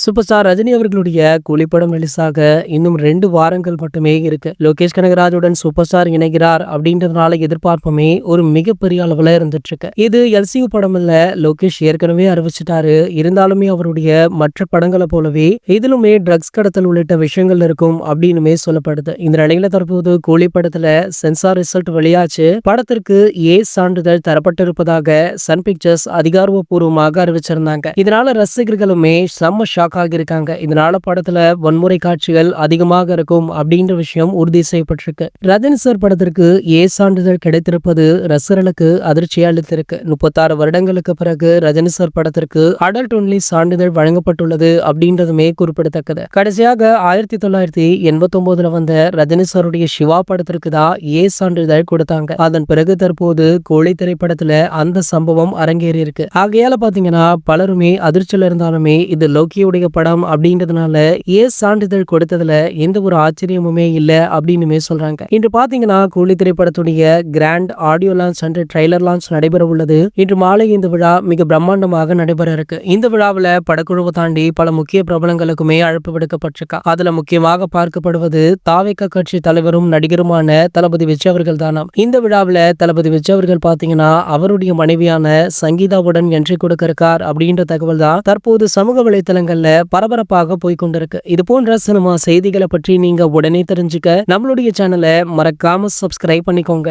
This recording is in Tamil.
சூப்பர் ஸ்டார் ரஜினி அவர்களுடைய கூலிப்படம் ரிலீஸாக இன்னும் ரெண்டு வாரங்கள் மட்டுமே இருக்கு. லோகேஷ் கனகராஜுடன் சூப்பர் ஸ்டார் இணைகிறார் அப்படின்றதுனால எதிர்பார்ப்புமே ஒரு மிகப்பெரிய அளவுல இருந்துட்டு இருக்கு இது எல்சியூ படம் இல்ல லோகேஷ் ஏற்கனவே அறிவிச்சிட்டாரு. இருந்தாலுமே அவருடைய மற்ற படங்களை போலவே இதிலுமே ட்ரக்ஸ் கடத்தல் உள்ளிட்ட விஷயங்கள் இருக்கும் அப்படின்னுமே சொல்லப்படுது. இந்த நிலையில தற்போது கூலி படத்துல சென்சார் ரிசல்ட் வெளியாச்சு. படத்திற்கு ஏ சான்றிதழ் தரப்பட்டிருப்பதாக சன் பிக்சர்ஸ் அதிகாரப்பூர்வமாக அறிவிச்சிருந்தாங்க. இதனால ரசிகர்களுமே செம்ம ஷாக் ஆகியிருக்காங்க இதனால படத்துல வன்முறை காட்சிகள் அதிகமாக இருக்கும் அப்படின்ற விஷயம் உறுதி செய்யப்பட்டிருக்கு. ரஜினி சார் படத்திற்கு ஏ சான்றிதழ் கிடைத்திருப்பது ரசிகர்களுக்கு அதிர்ச்சி அளித்திருக்கு. முப்பத்தாறு வருடங்களுக்கு பிறகு ரஜினி சார் படத்திற்கு அடல்ட் ஒன்லி சான்றிதழ் வழங்கப்பட்டுள்ளது அப்படின்றதுமே குறிப்பிடத்தக்கது. கடைசியாக ஆயிரத்தி தொள்ளாயிரத்தி எண்பத்தி ஒன்பதுல வந்த ரஜினி சாருடைய சிவா படத்திற்கு தான் ஏ சான்றிதழ் கொடுத்தாங்க. அதன் பிறகு தற்போது கோழி திரைப்படத்துல அந்த சம்பவம் அரங்கேறி இருக்கு ஆகையால பாத்தீங்கன்னா பலருமே அதிர்ச்சியில இருந்தாலுமே இது அவருடைய படம் அப்படின்றதுனால ஏ சான்றிதழ் கொடுத்ததுல எந்த ஒரு ஆச்சரியமுமே இல்லை அப்படின்னுமே சொல்றாங்க. இன்று பாத்தீங்கன்னா Coolie திரைப்படத்துடைய grand audio launch and trailer launch நடைபெற உள்ளது. இன்று மாலை இந்த விழா மிக பிரம்மாண்டமாக நடைபெற இருக்கு. இந்த விழாவில் படக்குழுவை தாண்டி பல முக்கிய பிரபலங்களுக்குமே அழைப்பு விடுக்கப்பட்டிருக்கா. அதுல முக்கியமாக பார்க்கப்படுவது தாவேக்க கட்சி தலைவரும் நடிகருமான தளபதி விஜய் அவர்கள் தானாம் இந்த விழாவில் தளபதி விஜய் அவர்கள் பாத்தீங்கன்னா அவருடைய மனைவியான சங்கீதாவுடன் என்ட்ரி கொடுக்க இருக்கார் அப்படின்ற தகவல் தான் தற்போது சமூக பரபரப்பாக போய்க்கொண்டிருக்கு இது போன்ற சினிமா செய்திகளை பற்றி நீங்க உடனே தெரிஞ்சுக்க நம்மளுடைய சேனலை மறக்காம சப்ஸ்கிரைப் பண்ணிக்கோங்க.